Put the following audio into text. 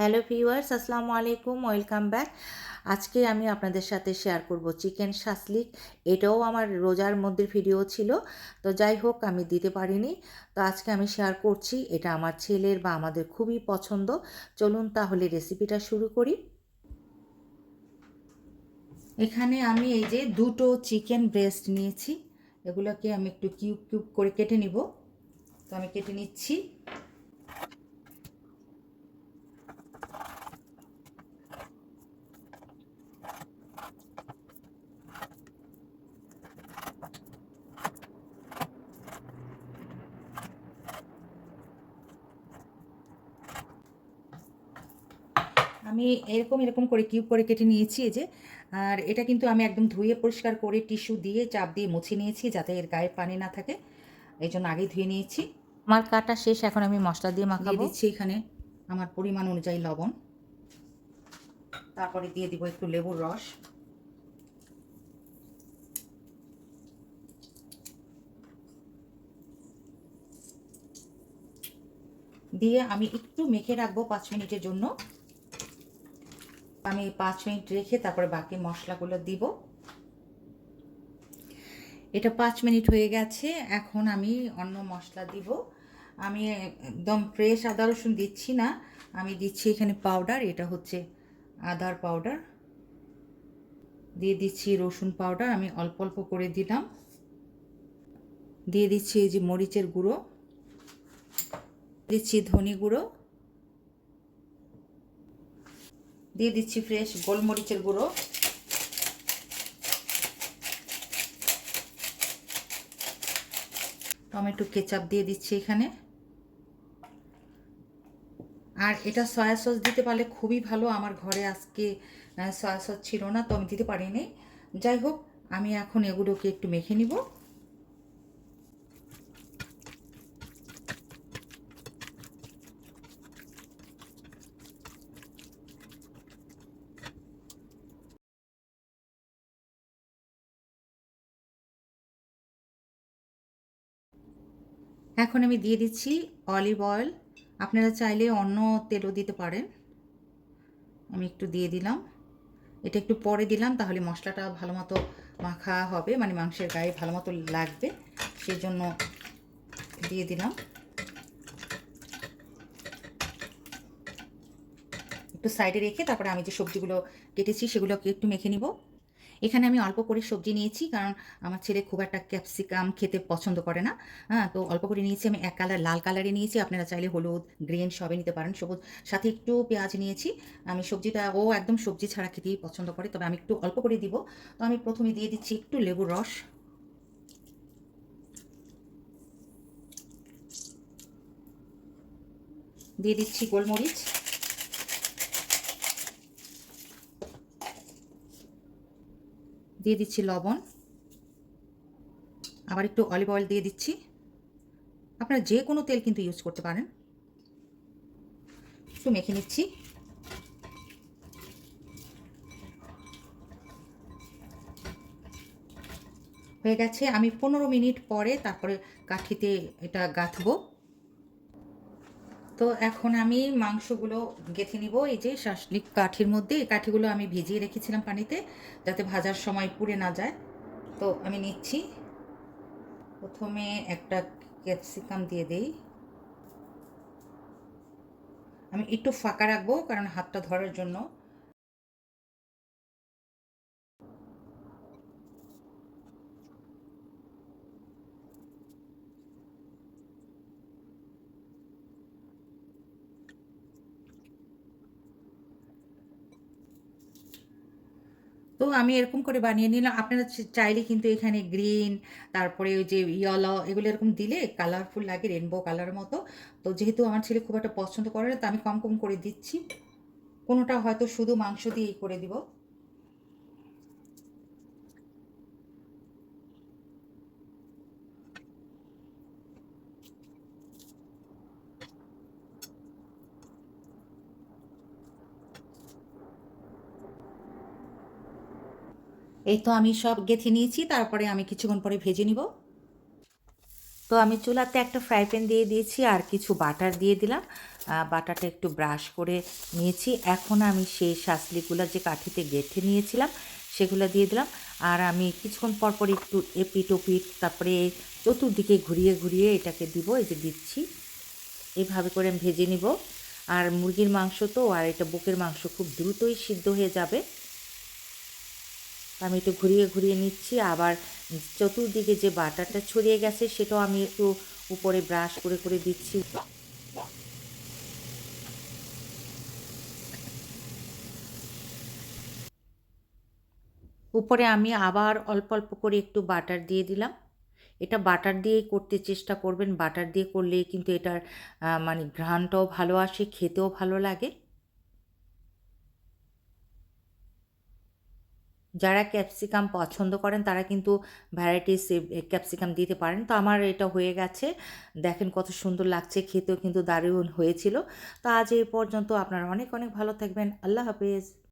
Hello viewers, আসসালামু আলাইকুম, welcome back. আজকে আমি আপনাদের সাথে শেয়ার করব চিকেন শাসলিক। এটাও আমার রোজার মধ্যে ভিডিও ছিল, তো যাই হোক, আমি দিতে পারিনি। তো আজকে আমি শেয়ার করছি, এটা আমার ছেলের বা আমাদের খুবই পছন্দ। চলুন তাহলে রেসিপিটা শুরু করি। এখানে আমি এই যে দুটো চিকেন ব্রেস্ট নিয়েছি, এগুলোকে আমি একটু কিউব কিউব করে কেটে নিব। তো আমি কেটে নিচ্ছি। আমি এরকম এরকম করে কিউব করে কেটে নিয়েছি এই যে। আর এটা কিন্তু আমি একদম ধুয়ে পরিষ্কার করে টিস্যু দিয়ে চাপ দিয়ে মুছে নিয়েছি যাতে এর গায়ে পানি না থাকে। এই জন্য আগেই ধুয়ে নিয়েছি। আমার কাটা শেষ এখন আমি মশলা দিয়ে মাখাবো। দিচ্ছি এখানে আমার পরিমাণ অনুযায়ী লবণ। তারপরে দিয়ে দিব একটু লেবুর রস। দিয়ে আমি একটু মেখে রাখব পাঁচ মিনিটের জন্য। আমি পাঁচ মিনিট রেখে তারপরে বাকি মশলাগুলো দিব। এটা পাঁচ মিনিট হয়ে গেছে, এখন আমি অন্য মশলা দিব। আমি একদম ফ্রেশ আদা রসুন দিচ্ছি না, আমি দিচ্ছি এখানে পাউডার এটা হচ্ছে আদার পাউডার দিয়ে দিচ্ছি রসুন পাউডার আমি অল্প অল্প করে দিলাম। দিয়ে দিচ্ছি এই যে মরিচের গুঁড়ো। দিচ্ছি ধনে গুঁড়ো। দিয়ে দিচ্ছি ফ্রেশ গোলমরিচের গুঁড়ো। টমেটো কেচাপ দিয়ে দিচ্ছি এখানে। আর এটা সয়া সস দিতে পারলে খুবই ভালো, আমার ঘরে আজকে সয়া সস ছিল না, তো আমি দিতে পারিনি। যাই হোক, আমি এখন এগুলোকে একটু মেখে নিব। এখন আমি দিয়ে দিচ্ছি অলিভ অয়েল আপনারা চাইলে অন্য তেলও দিতে পারেন। আমি একটু দিয়ে দিলাম। এটা একটু পরে দিলাম, তাহলে মশলাটা ভালো মতো মাখা হবে মানে মাংসের গায়ে ভালো মতো লাগবে। সেই জন্য দিয়ে দিলাম। একটু সাইডে রেখে তারপরে আমি যে সবজিগুলো কেটেছি সেগুলোকে একটু মেখে নিব। এখানে আমি অল্প করে সবজি নিয়েছি, কারণ আমার ছেলে খুব একটা ক্যাপসিকাম খেতে পছন্দ করে না। হ্যাঁ তো অল্প করে নিয়েছি, আমি এক কালার লাল কালারে নিয়েছি। আপনারা চাইলে হলুদ গ্রিন সবই নিতে পারেন, সবুজ। সাথে একটু পেঁয়াজ নিয়েছি। আমি সবজিটা, ও একদম সবজি ছাড়া খেতেই পছন্দ করে, তবে আমি একটু অল্প করে দিব। তো আমি প্রথমে দিয়ে দিচ্ছি একটু লেবুর রস। দিয়ে দিচ্ছি গোলমরিচ। দিয়ে দিচ্ছি লবণ। আবার একটু অলিভ অয়েল দিয়ে দিচ্ছি। আপনারা যে কোনো তেল কিন্তু ইউজ করতে পারেন। একটু মেখে নিচ্ছি। হয়ে গেছে, আমি পনেরো মিনিট পরে তারপরে কাঠিতে এটা গাঁথবো। তো এখন আমি মাংসগুলো গেঁথে নিব, এই যে শাসলিক কাঠির মধ্যে। এই কাঠিগুলো আমি ভিজিয়ে রেখেছিলাম পানিতে, যাতে ভাজার সময় পুড়ে না যায়। তো আমি নিচ্ছি। প্রথমে একটা ক্যাপসিকাম দিয়ে দেই। আমি একটু ফাঁকা রাখব, কারণ হাতটা ধরার জন্য। তো আমি এরকম করে বানিয়ে নিলাম। আপনারা চাইলে কিন্তু এখানে গ্রিন তারপরে ওই যে ইয়েলো এগুলো এরকম দিলে কালারফুল লাগে রেনবো কালার মতো। তো যেহেতু আমার ছেলে খুব একটা পছন্দ করে না, তো আমি কম কম করে দিচ্ছি। কোনোটা হয়তো শুধু মাংস দিয়েই করে দিব। এই তো আমি সব গেঁথে নিয়েছি, তারপরে আমি কিছুক্ষণ পরে ভেজে নিব। তো আমি চুলাতে একটা ফ্রাই প্যান দিয়ে দিয়েছি আর কিছু বাটার দিয়ে দিলাম। বাটারটা একটু ব্রাশ করে নিয়েছি। এখন আমি সেই শাসলিগুলো যে কাঠিতে গেঁথে নিয়েছিলাম, সেগুলো দিয়ে দিলাম। আর আমি কিছুক্ষণ পর পর একটু এপিট ওপিট তারপরে চতুর্দিকে ঘুরিয়ে ঘুরিয়ে এটাকে দিব, এই যে দিচ্ছি। এভাবে করে আমি ভেজে নিব। আর মুরগির মাংস তো, আর এটা বুকের মাংস খুব দ্রুতই সিদ্ধ হয়ে যাবে। আমি একটু ঘুরিয়ে ঘুরিয়ে নিচ্ছি। আবার চতুর্দিকে যে বাটারটা ছড়িয়ে গেছে, সেটাও আমি একটু উপরে ব্রাশ করে করে দিচ্ছি। উপরে আমি আবার অল্প অল্প করে একটু বাটার দিয়ে দিলাম। এটা বাটার দিয়েই করতে চেষ্টা করবেন। বাটার দিয়ে করলে কিন্তু এটার মানে ঘ্রাণটাও ভালো আসে, খেতেও ভালো লাগে। যারা ক্যাপসিকাম পছন্দ করেন, তারা কিন্তু ভ্যারাইটিস ক্যাপসিকাম দিতে পারেন। তো আমার এটা হয়ে গেছে। দেখেন কত সুন্দর লাগছে, খেতেও কিন্তু দারুণ হয়েছিল। তো আজ এই পর্যন্ত আপনারা অনেক অনেক ভালো থাকবেন। আল্লাহ হাফেজ।